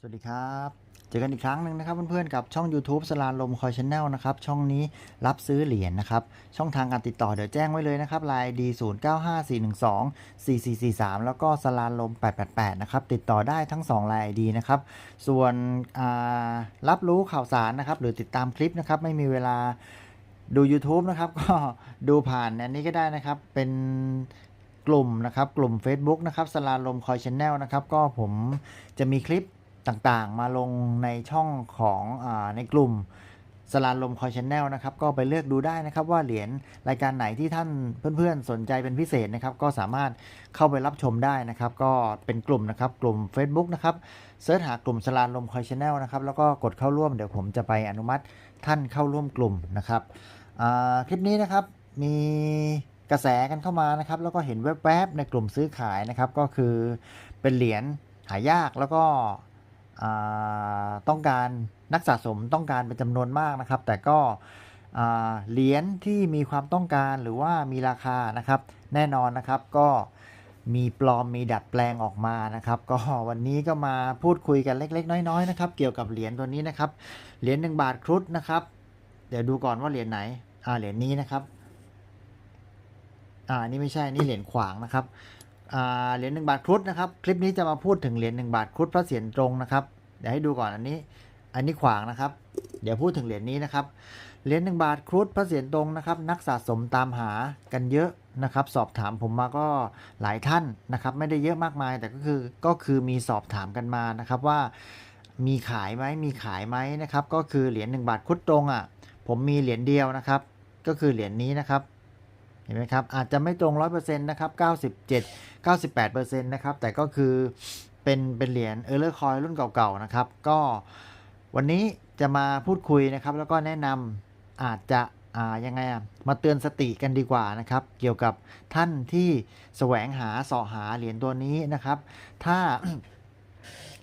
สวัสดีครับ เจอกันอีกครั้งหนึ่งนะครับเพื่อนๆกับช่อง YouTube สลาลมคอยชแนลนะครับ ช่องนี้รับซื้อเหรียญนะครับ ช่องทางการติดต่อเดี๋ยวแจ้งไว้เลยนะครับไลน์ดี0 9 5 4 1 2 4 4 4 3แล้วก็สลาลม888นะครับ ติดต่อได้ทั้ง2ไลน์ดีนะครับ ส่วนรับรู้ข่าวสารนะครับ หรือติดตามคลิปนะครับ ไม่มีเวลาดู YouTube นะครับ ก็ดูผ่านอันนี้ก็ได้นะครับเป็นกลุ่มนะครับกลุ่ม Facebook นะครับสลาลมคอยชแนลนะครับก็ผมจะมีคลิป ต่างๆ มาลงในช่องของอในกลุ่มสลานลมคอยชแนลนะครับก็ไปเลือกดูได้นะครับว่าเหรียญรายการไหนที่ท่านเพื่อนๆ สนใจเป็นพิเศษนะครับ ก็สามารถเข้าไปรับชมได้นะครับ ก็เป็นกลุ่มนะครับกลุ่ม Facebook นะครับเสิร์ชหากลุ่มสลานลมคอยชแนลนะครับแล้วก็กดเข้าร่วมเดี๋ยวผมจะไปอนุมัติท่านเข้าร่วมกลุ่มนะครับคลิปนี้นะครับมีกระแสกันเข้ามานะครับ แล้วก็เห็นแวบๆในกลุ่มซื้อขายนะครับ ก็คือเป็นเหรียญหายากแล้วก็ ต้องการนักสะสมต้องการเป็นจำนวนมากนะครับ แต่ก็เหรียญที่มีความต้องการหรือว่ามีราคานะครับ แน่นอนนะครับก็มีปลอมมีดัดแปลงออกมานะครับ ก็วันนี้ก็มาพูดคุยกันเล็ก ๆ น้อยๆนะครับ เกี่ยวกับเหรียญตัวนี้นะครับเหรียญหนึ่งบาทครุฑนะครับ เดี๋ยวดูก่อนว่าเหรียญไหนอ่าเหรียญนี้นะครับอ่านี่ไม่ใช่นี่เหรียญขวางนะครับ เหรียญหนึ่งบาทครุฑนะครับ คลิปนี้จะมาพูดถึงเหรียญหนึ่งบาทครุฑพระเศียรตรงนะครับ เดี๋ยวให้ดูก่อนอันนี้ อันนี้ขวางนะครับ เดี๋ยวพูดถึงเหรียญนี้นะครับ เหรียญหนึ่งบาทครุฑพระเศียรตรงนะครับ นักสะสมตามหากันเยอะนะครับ สอบถามผมมาก็หลายท่านนะครับ ไม่ได้เยอะมากมาย แต่ก็คือก็คือมีสอบถามกันมานะครับว่ามีขายไหมมีขายไหมนะครับ ก็คือเหรียญหนึ่งบาทครุฑตรงอะ ผมมีเหรียญเดียวนะครับ ก็คือเหรียญนี้นะครับ เห็นไหมครับ อาจจะไม่ตรง 100%นะครับ 97 98%นะครับ แต่ก็คือเป็นเป็นเหรียญเออร์เลอร์คอยรุ่นเก่าๆนะครับ ก็วันนี้จะมาพูดคุยนะครับ แล้วก็แนะนำอาจจะอ่ายังไงอะมาเตือนสติกันดีกว่านะครับ เกี่ยวกับท่านที่แสวงหาสาะหาเหรียญตัวนี้นะครับ ถ้า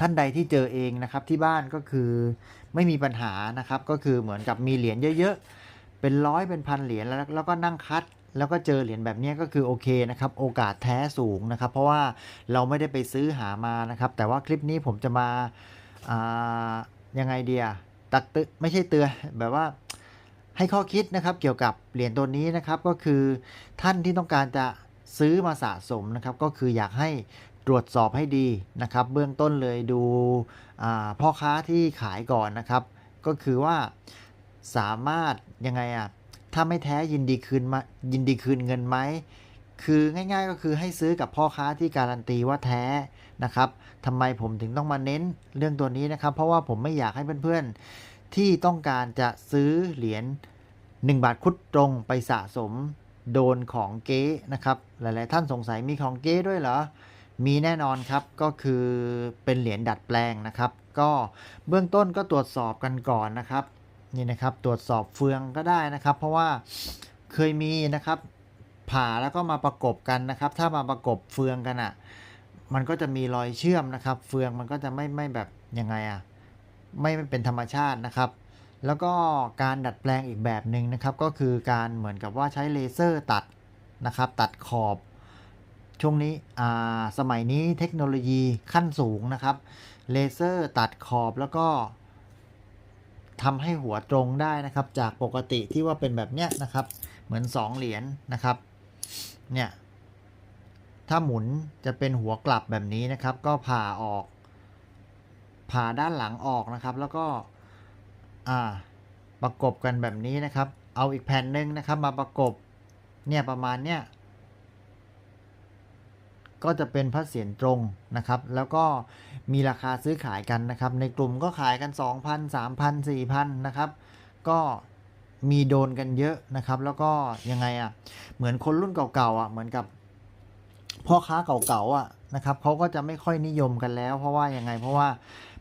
ท่านใดที่เจอเองนะครับที่บ้านก็คือไม่มีปัญหานะครับ ก็คือเหมือนกับมีเหรียญเยอะ ๆ เป็นร้อยเป็นพันเหรียญแล้วแล้วก็นั่งคัด แล้วก็เจอเหรียญแบบนี้ก็คือโอเคนะครับโอกาสแท้สูงนะครับ เพราะว่าเราไม่ได้ไปซื้อหามานะครับ แต่ว่าคลิปนี้ผมจะมาายังไงเดียตักเตือไม่ใช่เตือนแบบว่าให้ข้อคิดนะครับเกี่ยวกับเหรียญตัวนี้นะครับก็คือท่านที่ต้องการจะซื้อมาสะสมนะครับก็คืออยากให้ตรวจสอบให้ดีนะครับ เบื้องต้นเลยดูพ่อค้าที่ขายก่อนนะครับ ก็คือว่าสามารถยังไงอะ ถ้าไม่แท้ยินดีคืนมายินดีคืนเงินไหมคือง่าย ๆ ก็คือให้ซื้อกับพ่อค้าที่การันตีว่าแท้นะครับทำไมผมถึงต้องมาเน้นเรื่องตัวนี้นะครับ เพราะว่าผมไม่อยากให้เพื่อนๆ ที่ต้องการจะซื้อเหรียญ1 บาทคุดตรงไปสะสมโดนของเก๊นะครับ หลายๆ ท่านสงสัยมีของเก๊ด้วยเหรอ มีแน่นอนครับ ก็คือเป็นเหรียญดัดแปลงนะครับ ก็เบื้องต้นก็ตรวจสอบกันก่อนนะครับ นี่นะครับตรวจสอบเฟืองก็ได้นะครับ เพราะว่าเคยมีนะครับ ผ่าแล้วก็มาประกบกันนะครับ ถ้ามาประกบเฟืองกันอะ่ะมันก็จะมีรอยเชื่อมนะครับ เฟืองมันก็จะไม่ไม่แบบยังไงอะ่ะไม่ไม่เป็นธรรมชาตินะครับ แล้วก็การดัดแปลงอีกแบบหนึ่งนะครับ ก็คือการเหมือนกับว่าใช้เลเซอร์ตัดนะครับ ตัดขอบช่วงนี้อ่าสมัยนี้เทคโนโลยีขั้นสูงนะครับ เลเซอร์ตัดขอบแล้วก็ ทำให้หัวตรงได้นะครับ จากปกติที่ว่าเป็นแบบเนี้ยนะครับ เหมือน 2 เหรียญนะครับ เนี่ย ถ้าหมุนจะเป็นหัวกลับแบบนี้นะครับ ก็ผ่าออก ผ่าด้านหลังออกนะครับ แล้วก็อ่าประกบกันแบบนี้นะครับ เอาอีกแผ่นหนึ่งนะครับ มาประกบ เนี่ยประมาณเนี้ย ก็จะเป็นพระเศียรตรงนะครับ แล้วก็มีราคาซื้อขายกันนะครับ ในกลุ่มก็ขายกัน 2,000 3,000 4,000นะครับ ก็มีโดนกันเยอะนะครับ แล้วก็ยังไงอะ่ะ เหมือนคนรุ่นเก่าๆอะ เหมือนกับพ่อค้าเก่าๆอะนะครับเขาก็จะไม่ค่อยนิยมกันแล้ว เพราะว่ายังไง เพราะว่า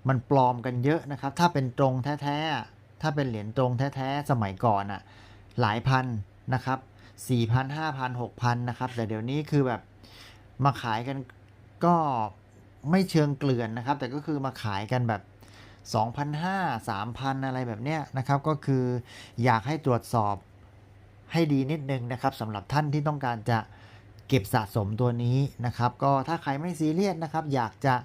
มันปลอมกันเยอะนะครับ ถ้าเป็นตรงแท้ๆ ถ้าเป็นเหรียญตรงแท้ๆ สมัยก่อนอะ หลายพันนะครับ4,000 5,000 6,000นะครับ แต่เดี๋ยวนี้คือแบบ มาขายกันก็ไม่เชิงเกลื่อนนะครับ แต่ก็คือมาขายกันแบบ 2,500 3,000 อะไรแบบเนี้ยนะครับ ก็คืออยากให้ตรวจสอบให้ดีนิดนึงนะครับสำหรับท่านที่ต้องการจะเก็บสะสมตัวนี้นะครับ ก็ถ้าใครไม่ซีเรียสนะครับ อยากจะ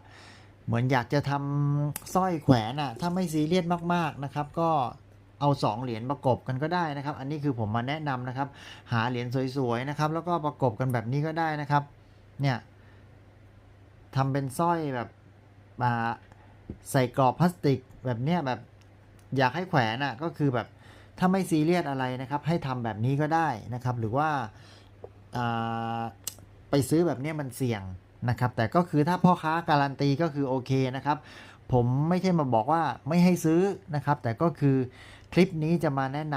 เหมือนอยากจะทำสร้อยแขวนอะถ้าไม่ซีเรียสมากๆนะครับ ก็เอาสองเหรียญประกบกันก็ได้นะครับ อันนี้คือผมมาแนะนำนะครับ หาเหรียญสวยๆนะครับ แล้วก็ประกบกันแบบนี้ก็ได้นะครับ เนี่ยทำเป็นสร้อยแบบาใส่กรอบพลาสติกแบบเนี้ยแบบอยากให้แขวนอะก็คือแบบถ้าไม่ซีเรียสอะไรนะครับ ให้ทำแบบนี้ก็ได้นะครับ หรือว่าาไปซื้อแบบเนี้ยมันเสี่ยงนะครับ แต่ก็คือถ้าพ่อค้าการันตีก็คือโอเคนะครับ ผมไม่ใช่มาบอกว่าไม่ให้ซื้อนะครับ แต่ก็คือคลิปนี้จะมาแนะน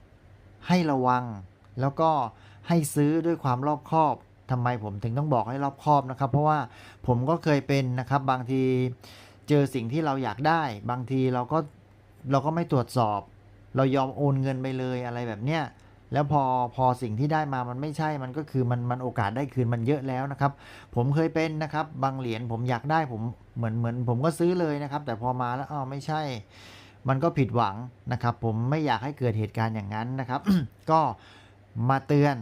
ำให้ระวัง แล้วก็ให้ซื้อด้วยความรอบคอบ ทำไมผมถึงต้องบอกให้รอบคอบนะครับ เพราะว่าผมก็เคยเป็นนะครับ บางทีเจอสิ่งที่เราอยากได้ บางทีเราก็เราก็ไม่ตรวจสอบ เรายอมโอนเงินไปเลยอะไรแบบเนี้ยแล้วพอพอสิ่งที่ได้มามันไม่ใช่มันก็คือมันมันโอกาสได้คืนมันเยอะแล้วนะครับ ผมเคยเป็นนะครับ บางเหรียญผมอยากได้ผมเหมือนเหมือน ผมก็ซื้อเลยนะครับ แต่พอมาแล้วอ๋อไม่ใช่ มันก็ผิดหวังนะครับ ผมไม่อยากให้เกิดเหตุการณ์อย่างนั้นนะครับ ก็มาเตือน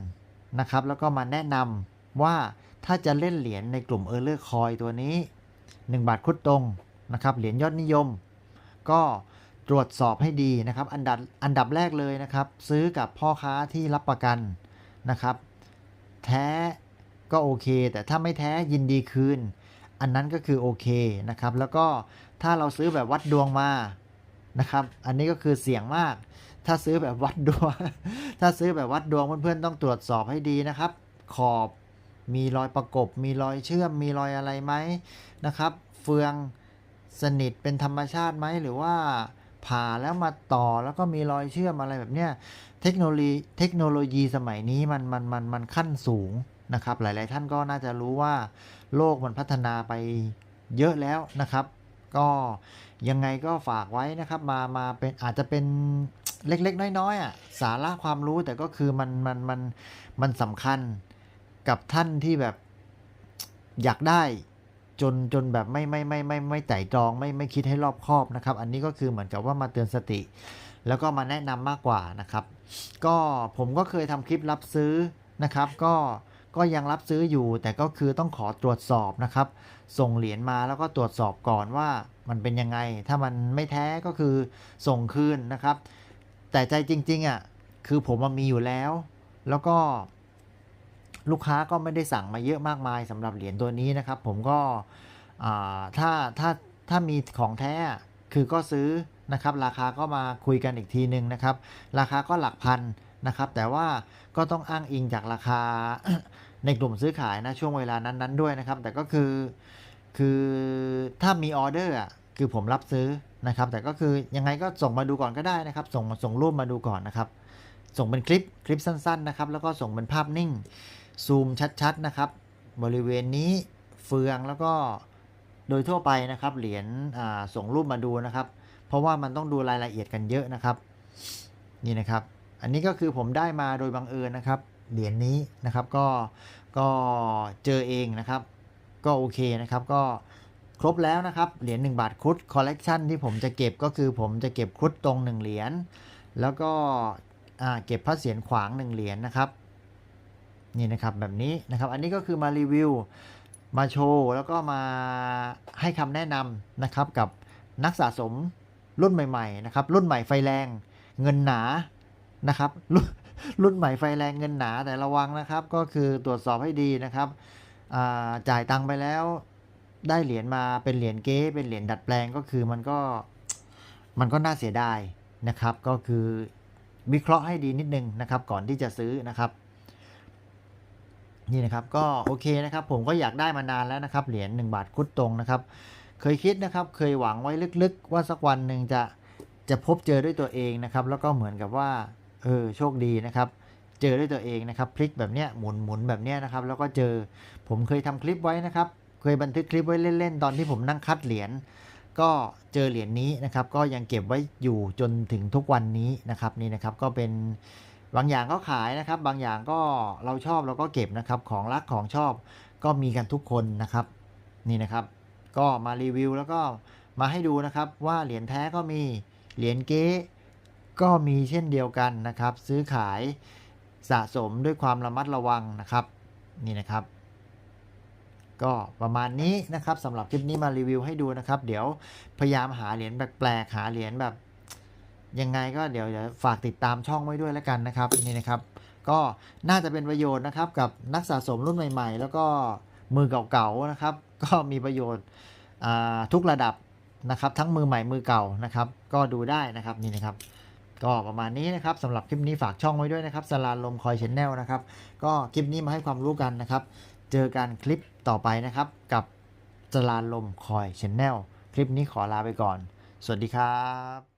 นะครับ แล้วก็มาแนะนำ ว่าถ้าจะเล่นเหรียญในกลุ่มเออร์เลอร์คอยตัวนี้ 1 บาทคุดตรงนะครับเหรียญยอดนิยม ก็ตรวจสอบให้ดีนะครับ อันดับอันดับแรกเลยนะครับ ซื้อกับพ่อค้าที่รับประกันนะครับ แท้ก็โอเค แต่ถ้าไม่แท้ยินดีคืน อันนั้นก็คือโอเคนะครับ แล้วก็ถ้าเราซื้อแบบวัดดวงมานะครับ อันนี้ก็คือเสี่ยงมาก ถ้าซื้อแบบวัดดวง ถ้าซื้อแบบวัดดวงเพื่อนๆต้องตรวจสอบให้ดีนะครับ ขอบ มีรอยประกบ มีรอยเชื่อม มีรอยอะไรไหมนะครับ เฟืองสนิทเป็นธรรมชาติไหมหรือว่าผ่าแล้วมาต่อแล้วก็มีรอยเชื่อมอะไรแบบเนี้ยเทคโนโลยีเทคโนโลยีสมัยนี้มันมันมันมันขั้นสูงนะครับ หลาย ๆ ท่านก็น่าจะรู้ว่าโลกมันพัฒนาไปเยอะแล้วนะครับ ก็ยังไงก็ฝากไว้นะครับ มามาเป็นอาจจะเป็นเล็ก ๆ น้อย ๆ อะ สาระความรู้แต่ก็คือมันมันมันมันสำคัญ กับท่านที่แบบอยากได้จนจนแบบไม่ไม่ไม่ไม่ไม่ไต่ตรองไม่ไม่คิดให้รอบคอบนะครับ อันนี้ก็คือเหมือนกับว่ามาเตือนสติ แล้วก็มาแนะนำมากกว่านะครับ ก็ผมก็เคยทำคลิปรับซื้อนะครับ ก็ก็ยังรับซื้ออยู่ แต่ก็คือต้องขอตรวจสอบนะครับ ส่งเหรียญมาแล้วก็ตรวจสอบก่อนว่ามันเป็นยังไง ถ้ามันไม่แท้ก็คือส่งคืนนะครับ แต่ใจจริงๆอะคือผมมันมีอยู่แล้ว แล้วก็ ลูกค้าก็ไม่ได้สั่งมาเยอะมากมายสำหรับเหรียญตัวนี้นะครับ ผมก็ถ้าถ้าถ้ามีของแท้คือก็ซื้อนะครับราคาก็มาคุยกันอีกทีหนึ่งนะครับ ราคาก็หลักพันนะครับ แต่ว่าก็ต้องอ้างอิงจากราคาในกลุ่มซื้อขายนะช่วงเวลานั้นๆด้วยนะครับ แต่ก็คือคือถ้ามีออเดอร์คือผมรับซื้อนะครับ แต่ก็คือยังไงก็ส่งมาดูก่อนก็ได้นะครับ ส่งส่งรูปมาดูก่อนนะครับ ส่งเป็นคลิปคลิปสั้น ๆนะครับ แล้วก็ส่งเป็นภาพนิ่ง ซูมชัดๆนะครับ บริเวณนี้เฟืองแล้วก็โดยทั่วไปนะครับเหรียญส่งรูปมาดูนะครับ เพราะว่ามันต้องดูรายละเอียดกันเยอะนะครับ นี่นะครับ อันนี้ก็คือผมได้มาโดยบังเอิญนะครับ เหรียญนี้นะครับก็ก็เจอเองนะครับ ก็โอเคนะครับก็ครบแล้วนะครับ เหรียญ1บาทครุฑคอลเลกชันที่ผมจะเก็บก็คือผมจะเก็บครุฑตรง1เหรียญแล้วก็เก็บพระเศียรขวาง1เหรียญนะครับ นี่นะครับแบบนี้นะครับ อันนี้ก็คือมารีวิวมาโชว์แล้วก็มาให้คำแนะนำนะครับกับนักสะสมรุ่นใหม่ๆนะครับรุ่นใหม่ไฟแรงเงินหนานะครับรุ่นรุ่นใหม่ไฟแรงเงินหนาแต่ระวังนะครับ ก็คือตรวจสอบให้ดีนะครับจ่ายตังค์ไปแล้วได้เหรียญมาเป็นเหรียญเก๊เป็นเหรียญดัดแปลงก็คือมันก็มันก็น่าเสียดายนะครับ ก็คือวิเคราะห์ให้ดีนิดนึงนะครับ ก่อนที่จะซื้อนะครับ นี่นะครับก็โอเคนะครับผมก็อยากได้มานานแล้วนะครับเหรียญ1บาทคุดตรงนะครับ เคยคิดนะครับเคยหวังไว้ลึกๆ ว่าสักวันหนึ่งจะจะพบเจอด้วยตัวเองนะครับแล้วก็เหมือนกับว่าเออโชคดีนะครับ เจอด้วยตัวเองนะครับพลิกแบบเนี้ยหมุนหมุนแบบเนี้ยนะครับแล้วก็เจอผมเคยทำคลิปไว้นะครับ เคยบันทึกคลิปไว้เล่นๆ ตอนที่ผมนั่งคัดเหรียญก็เจอเหรียญนี้นะครับ ก็ยังเก็บไว้อยู่จนถึงทุกวันนี้นะครับนี่นะครับก็เป็น บางอย่างก็ขายนะครับ บางอย่างก็เราชอบเราก็เก็บนะครับ ของรักของชอบก็มีกันทุกคนนะครับ นี่นะครับ ก็มารีวิวแล้วก็มาให้ดูนะครับว่าเหรียญแท้ก็มีเหรียญเก๊ก็มีเช่นเดียวกันนะครับ ซื้อขายสะสมด้วยความระมัดระวังนะครับนี่นะครับ ก็ประมาณนี้นะครับสำหรับคลิปนี้มารีวิวให้ดูนะครับ เดี๋ยวพยายามหาเหรียญแปลกๆหาเหรียญแบบ ยังไงก็เดี๋ยวฝากติดตามช่องไว้ด้วยแล้วกันนะครับนี่นะครับ ก็น่าจะเป็นประโยชน์นะครับกับนักสะสมรุ่นใหม่ ๆ แล้วก็มือเก่าๆนะครับ ก็มีประโยชน์ทุกระดับนะครับ ทั้งมือใหม่มือเก่านะครับ ก็ดูได้นะครับนี่นะครับ ก็ประมาณนี้นะครับสำหรับคลิปนี้ฝากช่องไว้ด้วยนะครับสลาลมคอยชแนลนะครับ ก็คลิปนี้มาให้ความรู้กันนะครับ เจอกันคลิปต่อไปนะครับ กับสลาลมคอยชแนลคลิปนี้ขอลาไปก่อน สวัสดีครับ